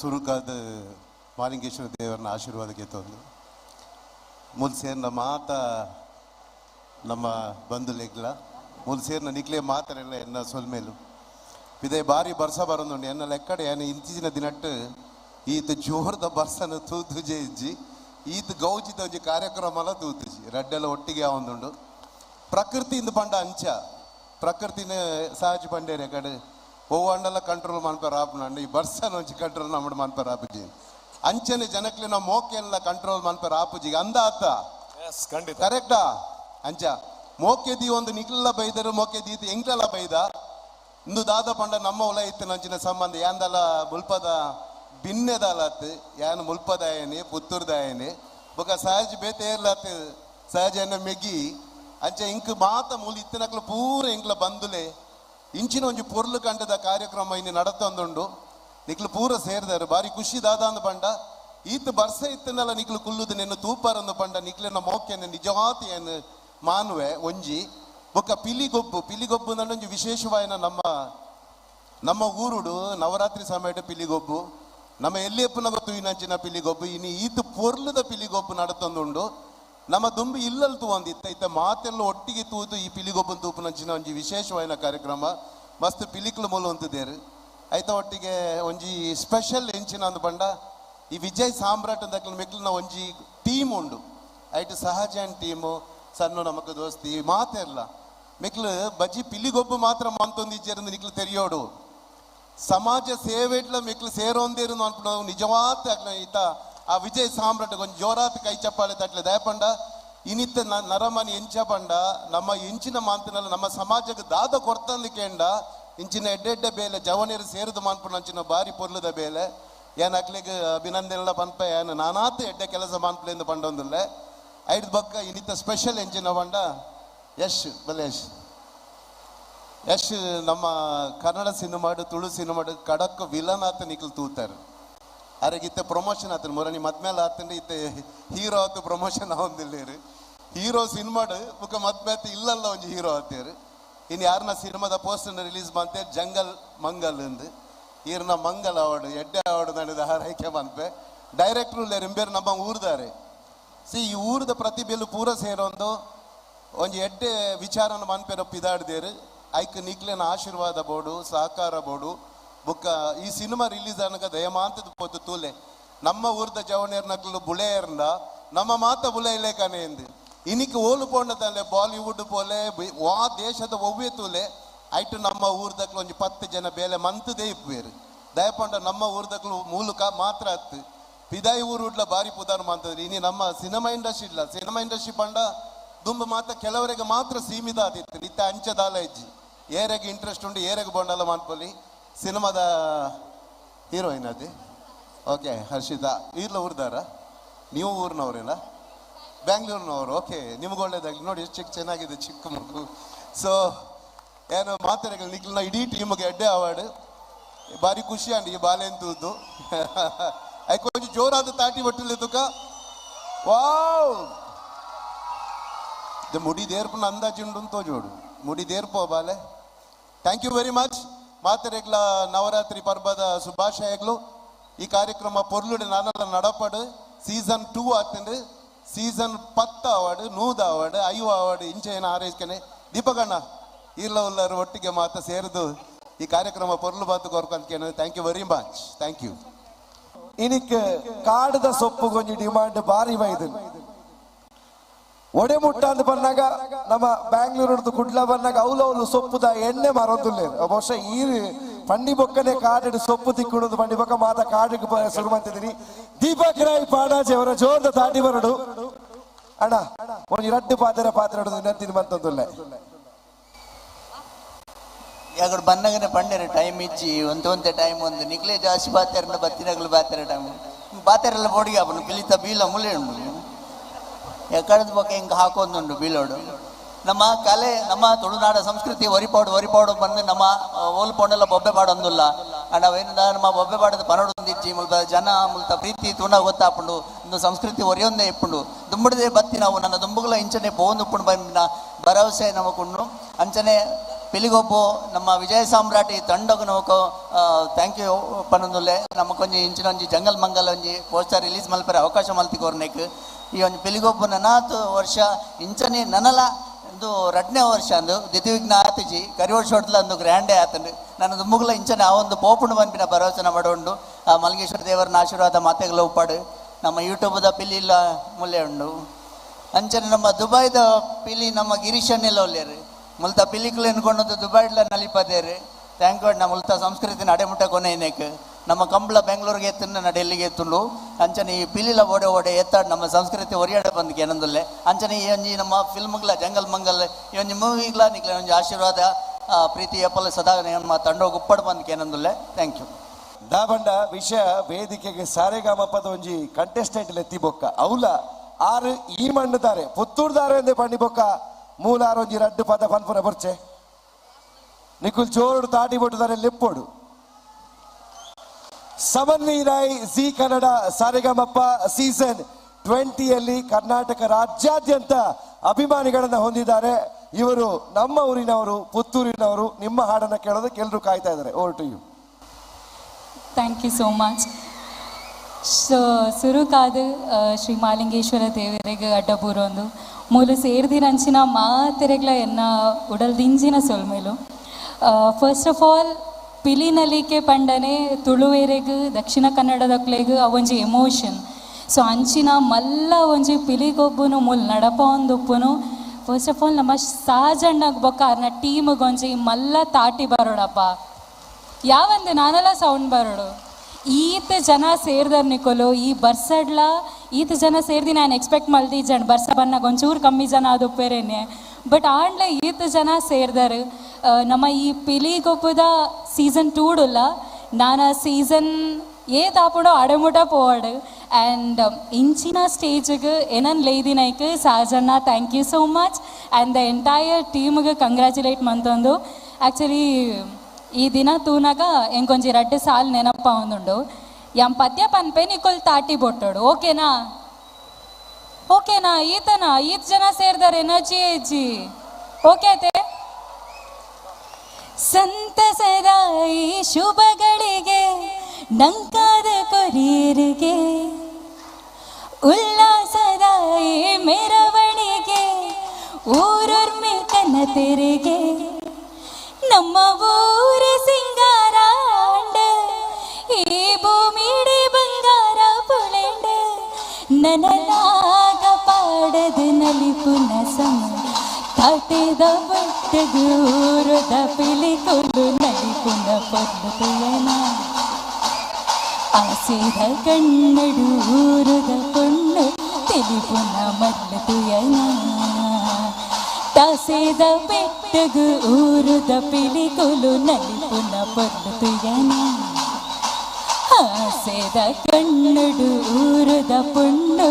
ಸುರುಕಾದ ಮಾಲಿಂಗೇಶ್ವರ ದೇವರನ್ನ ಆಶೀರ್ವಾದಕ್ಕೆ ತಂದು ಮುಲ್ಸೇರ್ ನಮ್ಮ ಮಾತ ನಮ್ಮ ಬಂಧುಲೆಗ್ಲ ಲೆಗ್ಲ ಮುಲ್ಸೇರ್ನ ನಿಕ್ಲೆ ಮಾತರೆಲ್ಲ ಎನ್ನ ಸೊಲ್ಮೇಲು. ಇದೇ ಬಾರಿ ಬರ್ಸ ಬರೋದುಂಡು ಎನ್ನ ಲೆಕ್ಕಡೆ ಏನು ಇಂತಿಜಿನ ದಿನಟ್ಟು ಈತ ಜೋರ್ದ ಬರ್ಸನ ತೂತು ಇಜ್ಜಿ ಈತ ಗೌಜಿತ ಒಂಜಿ ಕಾರ್ಯಕ್ರಮ ತೂತುಜಿ ರಡ್ಡೆಲ್ಲ ಒಟ್ಟಿಗೆ ಆವೊಂದುಂಡು ಪ್ರಕೃತಿಯಿಂದ ಪಂಡ ಅಂಚ. ಪ್ರಕೃತಿನ ಸಹಜ ಪಂಡೇರೆ ಕಡೆ ಒವ್ವಂಡಲ ಕಂಟ್ರೋಲ್ ಮನ್ಪರ ಆಪುನಂಡು ಈ ಬರ್ಸ ಒಂಚಿ ಕಂಟ್ರೋಲ್ ನಮ್ಮಡು ಮನ್ಪರ ಆಪುಜಿ ಅಂಚನೆ ಜನಕ್ಕೆ ನಾವು ಮೋಕೆಲ್ಲ ಕಂಟ್ರೋಲ್ ಮನ್ಪರ ಆಪುಜಿ ಅಂದ ಆತ ಖಂಡಿತ. ಕರೆಕ್ಟಾ ಅಂಚ ಮೋಕೆ ದಿ ಒಂದು ನಿಕ್ಲ ಬೈದರು ಮೋಕೆ ದೀತ ಎಂಗ್ಲೆಲ್ಲ ಬೈದ? ಇಂದು ದಾದ ಪಂಡ ನಮ್ಮ ಉಲ ಇತ್ತು ನಂಚಿನ ಸಂಬಂಧ ಯಾಂದಲ್ಲ ಮುಲ್ಪದ ಭಿನ್ನೆದಲತ್ ಯಾನ್ ಮುಲ್ಪದಾಯನೆ ಪುತ್ತೂರ್ದಾಯನೆ ಬೊಕ ಸಹಜ ಬೇತೆ ಇರ್ಲತ್ ಸಹಜ ಮೆಗ್ಗಿ ಮೆಗಿ. ಅಂಚ ಇಂಕ್ ಮಾತ ಮೂಲ ಇತ್ತಿನಕ್ಲ ಪೂರ ಇಂಕ್ಲ ಬಂದುಲೆ. ಇಂಚಿನ ಒಂಜಿ ಪೊರ್ಲು ಕಂಡದ ಕಾರ್ಯಕ್ರಮ ಇನ್ನು ನಡತೊಂದುಂಡು. ನಿಕ್ಲು ಪೂರ ಸೇರಿದಾರೆ ಬಾರಿ ಖುಷಿ ದಾದ ಅಂದ ಪಂಡ. ಈತ ಬರ್ಸ ಇತ್ತನಲ್ಲ ನಿಕ್ಲು ಕುಲ್ಲುದು ನಿನ್ನ ತೂಪಾರಂದು ಪಂಡ. ನಿಕ್ಲಿನ ಮೋಕ್ಯನ ನಿಜವಾತಿ ಏನು ಮಾನುವೆ, ಒಂಜಿ. ಬೊಕ್ಕ ಪಿಲಿಗೊಬ್ಬು. ಪಿಲಿಗೊಬ್ಬು ಒಂಜಿ ವಿಶೇಷವಾಯಿನ ನಮ್ಮ ನಮ್ಮ ಊರುಡು ನವರಾತ್ರಿ ಸಮಯದ ಪಿಲಿಗೊಬ್ಬು. ನಮ್ಮ ಎಲ್ಲಿಯಪ್ಪನ ಗೊತ್ತು ಇನ್ನಂಚಿನ ಪಿಲಿಗೊಬ್ಬು. ಇನ್ನು ಈತ ಪೊರ್ಲದ ಪಿಲಿಗೊಬ್ಬು ನಡತೊಂದುಂಡು. ನಮ್ಮ ದುಂಬಿ ಇಲ್ಲಲ್ ತೂವಂದಿತ್ತ ಇತ್ತ ಇತ್ತ ಮಾತೆಲ್ಲ ಒಟ್ಟಿಗೆ ತೂತು ಈ ಪಿಲಿಗೊಬ್ಬನ ತೂಪುನಂಚಿನ ಒಂಜಿ ವಿಶೇಷವಾದ ಕಾರ್ಯಕ್ರಮ. ಮಸ್ತ್ ಪಿಲಿಕ್ಲು ಮೂಲ ಐತ ಒಟ್ಟಿಗೆ ಒಂಜಿ ಸ್ಪೆಷಲ್ ಎಂಚಿನ ಅಂದು ಬಂಡ ಈ ವಿಜಯ್ ಸಾಮ್ರಾಟ್ ಅಂತ ಮೆಕ್ಲಿನ ಒಂಜಿ ಟೀಮ್ ಉಂಡು. ಐಟ್ ಸಹಜನ್ ಟೀಮು, ಸಣ್ಣ ನಮಕ್ ದೋಸ್ತಿ ಮಾತೆಲ್ಲ ಮೆಕ್ಲು ಬಜ್ಜಿ ಪಿಲಿಗೊಬ್ಬ ಮಾತ್ರ ಮಂತೊಂದಿಜ್ಜೇರಿಂದ ನಿಕ್ಲು ತೆರೆಯೋಡು. ಸಮಾಜ ಸೇವೆಟ್ಲ ಮೆಕ್ಲು ಸೇರೊಂದೇರು ಅನ್ಕೊಂಡು ನಿಜವಾದ ಈತ ಆ ವಿಜಯ್ ಸಾಮ್ರಾಟ್ కొంచెం ಜೋರಾತ್ ಕೈ ಚಪ್ಪಾಳೆ ತಟ್ಲೆ ದಯಪಂಡ ಇನಿತ್ತ ನರಮನಿ ಎಂಚ ಪಂಡ, ನಮ್ಮ ಇಂಚಿನ ಮಾತಿನಲ್ಲ ನಮ್ಮ ಸಮಾಜಕ್ಕೆ ದಾದ ಕೊರ್ತಂದು ಕೇಂಡ ಇಂಚಿನ ಎಡ್ಡೆಡ್ಡೆ ಬೇಲೆ ಜವನಿಯರು ಸೇರಿದ ಮಾನ್ಪುಣ ಅಂಚಿನ ಬಾರಿ ಪೊರ್ಲದ ಬೇಲೆ. ಏನ್ ಅಕ್ಲಿಗೆ ಅಭಿನಂದನೆಲ್ಲ ಪನ್ಪ, ಏನು ನಾನಾತ ಎಡ್ಡೆ ಕೆಲಸ ಮಾನ್ಪಲೆಂದು ಪಂಡೊಂದಿಲ್ಲ. ಐದು ಬಕ್ಕ ಇನಿತ್ತ ಸ್ಪೆಷಲ್ ಎಂಚಿನ ಪಂಡ, ಯಶ್ ಬಲೆ ಯಶ್. ನಮ್ಮ ಕನ್ನಡ ಸಿನಿಮಾಡು, ತುಳು ಸಿನಿಮಾಡು, ಕಡಕ್ ವಿಲನ್ ಆತ ತೂತಾರೆ. ಅರೆಗೆ ಇತ್ತೆ ಪ್ರಮೋಷನ್ ಆತನ ಮೊರನಿ ಮದ್ಮೇಲೆ ಆತಂಡ ಇತ್ತೆ ಹೀರೋ ಆತು ಪ್ರಮೋಷನ್ ಆವಂದಿಲ್ಲೇರು ಹೀರೋ ಸಿನಿಮಾಡು ಬುಕ್ಕ ಮದ್ಮೇತ ಇಲ್ಲಲ್ಲ ಒಂಜಿ ಹೀರೋ ಆತೇರು ಇನ್ನು ಯಾರನ್ನ ಸಿನಿಮಾದ ಪೋಸ್ಟರ್ ರಿಲೀಸ್ ಬಂತೆ, ಜಂಗಲ್ ಮಂಗಲ್ ಎಂದು ಈರ್ನ ಮಂಗಲ್ ಅವಾರ್ಡ್ ಎಡ್ಡೆ ಅವಾರ್ಡ್ ನಡೆದ ಹಾರೈಕೆ ಬಂತೆ ಡೈರೆಕ್ಟ್ರು ರಿಂಬೇರು ನಮ್ಮ ಊರ್ದಾರೆ. ಸಿ ಈ ಊರದ ಪ್ರತಿಭೆಲು ಪೂರ ಸೇರೊಂದು ಒಂಜಿ ಎಡ್ಡೆ ವಿಚಾರನ ಮನ್ಪೇರ ಪಿದಾಡ್ದೇರು ಐಕ್ ನಿಕ್ಲೆನ ಆಶೀರ್ವಾದ ಬೋಡು, ಸಹಕಾರ ಬೋಡು. ಬುಕ್ಕ, ಈ ಸಿನಿಮಾ ರಿಲೀಸ್ ಅನ್ನಗ ದಯಮಾಂತದ ಪೋತು ತೂಲೆ. ನಮ್ಮ ಊರ್ದ ಜವನೇರ್ ನಕ್ಲು ಬುಳೆಯರ್ನ ನಮ್ಮ ಮಾತ ಬುಳೆ ಇಲೇಕನೆ ಎಂದು. ಇನಿಕ್ ಓಲು ಪೋಂಡದಲ್ಲೇ ಬಾಲಿವುಡ್ ಪೋಲೆ ವಾ ದೇಶದ ಒವ್ವೆ ತೂಲೆ. ಐಟು ನಮ್ಮ ಊರ್ದಕ್ಲು ಒಂಜಿ ಪತ್ತು ಜನ ಬೇಲೆ ಮಂತದೇ ಇಪ್ಪೇರು ದಯಪಂಡ ನಮ್ಮ ಊರ್ದಕ್ಲು ಮೂಲಕ ಮಾತ್ರ ಹತ್ತು ಪಿದಾಯಿ ಊರು ಉಡ್ಲ ಬಾರಿ ಪುದಾರ್ ಮಾಡ್ತದ್ರಿ ಇನಿ ನಮ್ಮ ಸಿನಿಮಾ ಇಂಡಸ್ಟ್ರಿ ಇಲ್ಲ. ಸಿನಿಮಾ ಇಂಡಸ್ಟ್ರಿ ಪಂಡ ದುಂಬ ಮಾತ ಕೆಲವರಿಗೆ ಮಾತ್ರ ಸೀಮಿತ ಆದಿತ್ತು ಇತ್ತ ಅಂಚದಾಲ ಇಜ್ಜಿ. ಏರೆಗೆ ಇಂಟ್ರೆಸ್ಟ್ ಉಂಡು, ಏರೆಗೆ ಬಂಡಲ್ಲ ಮಾಡ್ಪಲ್ಲಿ ಸಿನಿಮಾದ ಹೀರೋಯಿನ್ ಅದಿ. ಓಕೆ, ಹರ್ಷಿತಾ. ಈರ್ಲ ಊರ್ದಾರ? ನೀವು ಊರಿನವ್ರಿಲ್ಲ ಬ್ಯಾಂಗ್ಳೂರಿನವರು, ಓಕೆ. ನಿಮ್ಗೆ ಒಳ್ಳೇದಾಗಲಿ. ನೋಡಿ ಚಿಕ್ಕ ಚೆನ್ನಾಗಿದೆ ಚಿಕ್ಕ ಮಗು. ಸೊ ಏನು ಮಾತಾಡಗಳು ನಿಗ್ಲಿಲ್ಲ ಇಡೀ ಟೀಮ್ಗೆ ಎಡ್ಡೆ ಅವಾರ್ಡ್. ಭಾರಿ ಖುಷಿ ಅಂಡ್ ಈ ಬಾಲೆಂತದ್ದು ಐ ಕೊಂಚ ಜೋರಾದ ತಾಟಿ ಬಟ್ಟಲು ತುಕ. ವಾವ್! ಮುಡಿ ದೇರ್ಪನ ಅಂದಾಜುಂಡು ಜೋಡು. ಮುಡಿ ದೇರ್ಪೋ ಬಾಲೆ. ಥ್ಯಾಂಕ್ ಯು ವೆರಿ ಮಚ್ ಮಾತರೆಗ್ಲ ನವರಾತ್ರಿ ಪರ್ಬದ ಶುಭಾಶಯಗಳು. ಈ ಕಾರ್ಯಕ್ರಮ ಪೊರ್ಲುಡೆ ನಾನೆಲ್ಲ ನಡಪಡು. ಸೀಸನ್ ಟೂ ಆತಂಡು ಸೀಸನ್ ಪತ್ತ ಅವಾರ್ಡ್ ನೂದ ಅವಾರ್ಡ್ ಐವ ಅವಾರ್ಡ್ ಇಂಚ ಏನು ಹಾರೈಸ್ಕನೆ. ದೀಪಕಣ್ಣ ಇಲ್ಲ ಉಲ್ಲರು ಒಟ್ಟಿಗೆ ಮಾತ ಸೇರಿದು ಈ ಕಾರ್ಯಕ್ರಮ ಪೊರ್ಲು ಬಾತು ಕೋರ್ಕೊಂಡ್ಕೇನು thank you very much thank you ಇನಿಕ್ ಕಾಡದ ಸೊಪ್ಪು ಕೊಂಚ ಡಿಮಾಂಡ್ ಬಾರಿ ಬೈದು ಒಡೆ ಮುಟ್ಟ ಅಂತ ಬಂದಾಗ ನಮ್ಮ ಬ್ಯಾಂಗ್ಳೂರು ಕುಡ್ಲ ಬಂದಾಗ ಅವಲು ಸೊಪ್ಪುದ ಎಣ್ಣೆ ಮರೊಂದುಲ್ಲೆ. ಬಹುಶಃ ಈ ಪಂಡಿ ಬೊಕ್ಕನೆ ಕಾಡಿಡು ಸೊಪ್ಪು ತಿಕ್ಕುಣದು ಪಂಡಿ ಬೊಕ್ಕ ಮಾತ ಕಾಡಿಗೆ ಶುರು ಮಾಡ್ತಿದ್ದೀನಿ. ದೀಪಕ್ ರಾಯ್ ಪಾಣಾಜಿ ಅವರ ಜೋರದ ತಾಟಿ ಬರಡು. ಅಣ್ಣ, ಒಂದು ರಡ್ಡು ಪಾತ್ರ ಪಾತ್ರ ನೆತ್ತಿನ ಬಂತಂದುಲ್ಲೆ ಯಾಕಡೆ ಬಂದಾಗನೆ ಟೈಮ್ ಇಚ್ಚಿ, ಒಂತ ಒಂತೆ ಟೈಮ್ ಒಂದು. ನಿಕ್ಲೆ ಜಾಸ್ತಿ ಬಾತಾರ ಬತ್ತಿನಗಳು ಬಾತಾರ ಟೈಮ್ ಬಾತಾರೆಲ್ಲ ಬೋಡಿಗೆ ಅವನು ಪಿಲಿತ, ಬೀಲ ಮುಲೆ ಎಕ್ಕಡದ ಬಗ್ಗೆ ಹಿಂಗೆ ಹಾಕೊಂದುಂಡು ಬೀಳೋಡು. ನಮ್ಮ ಕಲೆ, ನಮ್ಮ ತುಳುನಾಡ ಸಂಸ್ಕೃತಿ ಒರಿಪಾಡು ಒರಿಪಾಡು ಬಂದು ನಮ್ಮ ಓಲ್ಪೊಂಡೆಲ್ಲ ಬೊಬ್ಬೆ ಪಾಡೊಂದುಲ್ಲ ನಾವೇನ ನಮ್ಮ ಬೊಬ್ಬೆ ಪಾಡದ ಪನಡೊಂದಿಜ್ಜಿ ಮುಲ್ತ ಜನ ಮುಲ್ತ ಪ್ರೀತಿ, ತುಣ ಗೊತ್ತಾಪುಂಡು, ಇನ್ನು ಸಂಸ್ಕೃತಿ ಒರಿಯೊಂದೇ ಇಪ್ಪುಂಡು. ದುಂಬುಡದೆ ಬತ್ತಿ ನಾವು ನನ್ನ ದುಂಬುಗಳ ಇಂಚನೆ ಪೋಂದುಪ್ಪುಂಡು ಬಂದಿನ ಭರವಸೆ ನಮಕುಂಡು. ಅಂಚನೆ పిలిగొప్పు ನಮ್ಮ విజయ సామ్రాటి తండకు నమ్మకు ಯು యూ పనులే ಇಂಚಿನ ಒಂಜಿ ಜಂಗಲ್ ಮಂಗಲ್ ಒಂಜಿ ಪೋಸ್ಟರ್ ರಿಲೀಸ್ ಮಲ್ಪರೆ ಅವಕಾಶ ಮಲ್ತಿ ಕೋರ್ನೇಕ್ ಈ ಒಂಜಿ ಪೆಲಿಗೊಬ್ಬು ನನಾತ್ ವರ್ಷ, ಇಂಚನೆ ನನಲ ಒಂದು ಎರಡನೇ ವರ್ಷ ಅಂದು ದಿತಿವಿಘ್ನ ಆತಜಿ ಕರಿವರ್ಷ ಹೊಡ್ಲ ಅಂದು ಗ್ರ್ಯಾಂಡೇ ಆತಂಡು ನನ್ನ ದುಮ್ಮುಗಲ ಇಂಚನೆ ಆ ಒಂದು ಪೋಪುಂಡು ಪನ್ಪಿನ ಭರವಸೆನ ಮಾಡೋಂಡು. ಆ ಮಲ್ಲೇಶ್ವರ ದೇವರನ್ನ ಆಶೀರ್ವಾದ ಮಾತೆಗಳ ಉಪ್ಪಾಡು. ನಮ್ಮ ಯೂಟ್ಯೂಬ್ದ ಪಿಲ್ಲಿಲ್ಲ ಮುಲ್ಲೆ ಉಂಡು. ಅಂಚನೆ ನಮ್ಮ ದುಬೈದ ಪಿಲಿ ನಮ್ಮ ಗಿರೀಶನ್ನೆಲ್ಲ ಒಲ್ಲೇರು. ಮುಲ್ತ ಪಿಲಿಕ್ಲು ಎನ್ಕೊಂಡು ದುಬೈಡ್ಲ ನಲಿಪದೇರು. ಥ್ಯಾಂಕ್ ಗಾಡ್ ನಮ್ಮ ಮುಲ್ತ ಸಂಸ್ಕೃತಿನ ಅಡೆಮುಟ್ಟ ಕೊನೆ ಕೊನೆಯನೇಕ್. ನಮ್ಮ ಕಂಬಳ ಬೆಂಗಳೂರಿಗೆ ಎತ್ತಿನ ನಡೆ ಎಲ್ಲಿಗೆ ಎತ್ತುಂಡು? ಅಂಚನೆ ಈ ಪಿಲಿಲ ಓಡೆ ಓಡೆ ಎತ್ತಾಡ್ ನಮ್ಮ ಸಂಸ್ಕೃತಿ ಒರಿಯಾಡ ಬಂದಿಗೆ ಏನಂದಲ್ಲೇ? ಅಂಚನೆ ಈ ಒಂಜಿ ನಮ್ಮ ಫಿಲ್ಮ್ಗಳ ಜಂಗಲ್ ಮಂಗಲ್, ಈ ಒಂಜಿ ಮೂವಿಗಳ ನಿಕ್ಲ ಒಂಜಿ ಆಶೀರ್ವಾದ ಪ್ರೀತಿ ಎಪ್ಪಲ ಸದಾ ನಮ್ಮ ತಂಡ ಉಪ್ಪಡ್ ಬಂದಿಗೆ ಏನಂದಲ್ಲೇ? ಥ್ಯಾಂಕ್ ಯು ದಾಬಂಡ ವಿಷಯ ವೇದಿಕೆಗೆ ಸಾರೆಗಾಮಪ್ಪದ ಒಂಜಿ ಕಂಟೆಸ್ಟೆಂಟ್ ಲೆತ್ತಿ ಬೊಕ್ಕ ಅವಲ ಆರು ಈ ಮಣ್ಣುದಾರೆ. ಪುತ್ತೂರ್ದಾರೆ ಎಂದೇ ಪಂಡಿ ಬೊಕ್ಕ. ಮೂಲಾರು ಒಂಜಿ ರಡ್ಡು ಪದ ಪನ್ಪುರ ಬರ್ಚೆ. ನಿಖುಲ್ ಜೋರು ತಾಟಿ ಬೊಟ್ಟುದಾರೆ ಲೆಪ್ಪೋಡು. ಸಮನ್ವೀರಾಯ್ ಜಿ ಕನ್ನಡ, ಸಾರೆಗಾಮಪ್ಪ, ಸೀಸನ್ ಟ್ವೆಂಟಿಯಲ್ಲಿ ಕರ್ನಾಟಕ ರಾಜ್ಯಾದ್ಯಂತ ಅಭಿಮಾನಿಗಳನ್ನ ಹೊಂದಿದ್ದಾರೆ. ಇವರು ನಮ್ಮ ಊರಿನವರು, ಪುತ್ತೂರಿನವರು, ನಿಮ್ಮ ಹಾಡನ್ನು ಕೇಳೋದಕ್ಕೆ ಎಲ್ಲರೂ ಕಾಯ್ತಾ ಇದ್ದಾರೆ. Over to you thank you so much so ಸುರುಕಾದ Shri Malingeshwara ದೇವರಿಗೆ ಅಡ್ಡ ಬೂರೊಂದು ಮೂಲು ಸೇರ್ದಿರಂಚಿನ ಮಾತೆರೆಗಳ ಎನ್ನ, ಉಡಲ್ದಿಂಜಿನ ಸೊಲ್ಮೇಲು. ಫಸ್ಟ್ ಆಫ್ ಆಲ್ ಪಿಲಿನಲಿಕೆ ಪಂಡನೆ ತುಳುವೆರೆಗ್, ದಕ್ಷಿಣ ಕನ್ನಡದಕ್ಲೆಗ್ ಅವೊಂಜಿ ಎಮೋಷನ್. ಸೊ ಅಂಚಿನ ಮಲ್ಲ ಒಂಜಿ ಪಿಲಿಗೊಬ್ಬನು, ಮುಲ್ ನಡಪ ಒಂದುಪ್ಪುನು ಫಸ್ಟ್ ಆಫ್ ಆಲ್ ನಮ್ಮ ಸಹಜಣ್ಣಗ್ ಬೊಕ್ಕ ಅರ್ನ ಟೀಮ್ಗೆ ಒಂಜಿ ಮಲ್ಲ ತಾಟಿ ಬರೋಡಪ್ಪ ಯಾವಂದೆ ನಾನೆಲ್ಲ ಸೌಂಡ್ ಬರೋಡು ಈತ ಜನ ಸೇರ್ದರ್ ನಿಕೋಲು, ಈ ಬರ್ಸಡ್ಲ, ಈತ ಜನ ಸೇರ್ದಿ ನಾನು ಎಕ್ಸ್ಪೆಕ್ಟ್ ಮಲ್ದಿ ಜನ ಬರ್ಸ ಬನ್ನಾಗ ಒಂಚೂರು ಕಮ್ಮಿ ಜನ ಅದು ಬಟ್ ಆಂಡ್ಲೆ ಈತ ಜನ ಸೇರ್ದಾರು. ನಮ್ಮ ಈ ಪಿಲಿಗೊಬ್ಬದ ಸೀಸನ್ ಟೂಡುಲ್ಲ ನಾನು ಸೀಸನ್ ಏ ತಾಪಡೋ ಅಡಮುಟ ಪೋವಾಡು. ಆ್ಯಂಡ್ ಇಂಚಿನ ಸ್ಟೇಜಿಗೆ ಏನನ್ ಲೇದಿನೈಕ್ ಸಾಜಣ್ಣ thank you so much and the entire ಟೀಮ್ಗೆ ಕಂಗ್ರ್ಯಾಚುಲೇಟ್ ಮಂತೊಂದು. ಆ್ಯಕ್ಚುಲಿ ಈ ದಿನ ತೂನಾಗ ಎಂಕೊಂಜಿ ರಡ್ಡು ಸಾಲ್ ನೆನಪ ಒಂದುಂಡು. ಎಂ ಪದ್ಯ ಪನ್ಪೆ ನಿಕೊಲ್ ತಾಟಿ ಬೊಟ್ಟೋಡು. ಓಕೆನಾ? ಓಕೆನಾ? ಈತನ? ಈತ್ ಜನ ಸೇರ್ದಾರೆ ಎನರ್ಜಿ ಏಜಿ? ಓಕೆ ಸಂತಸದ ಶುಭಗಳಿಗೆ, ನಂಕಾದ ಕೊರೀರಿಗೆ ಉಲ್ಲಾಸದ ಈ ಮೆರವಣಿಗೆ ಊರೊರ್ಮೆ ಕನ್ನ ತೆರೆಗೆ ನಮ್ಮ ಊರ ಸಿಂಗಾರ ಅಂಡ, ಈ ಭೂಮಿಡೆ ಬಂಗಾರ ಪುಳೆಂಡ ನನನಾಗ ಪಾಡದ ನಲಿಪುನ ಸಮ ತಾಟೆದ ಬಟ್ಟಗೂರದ ಪಿಲಿಕೊಲು ನಲಿಪುನ ಪೊದ್ದುಯನ ಆಸೆದ ಕಣ್ಣಡು ಊರದ ಪೊಣ್ಣು ತಿಳಿಪುನ ಮಲ್ಲ ತುಯನ ತಾಸೇದ ಬೆಟ್ಟಗು ಊರುದ ಪಿಲಿಕೊಲು ನಲಿಪುನ ಪೊರ್ಲು ತುಯನ ಆಸೆದ ಕಣ್ಣಡು ಊರುದ ಪೊಣ್ಣು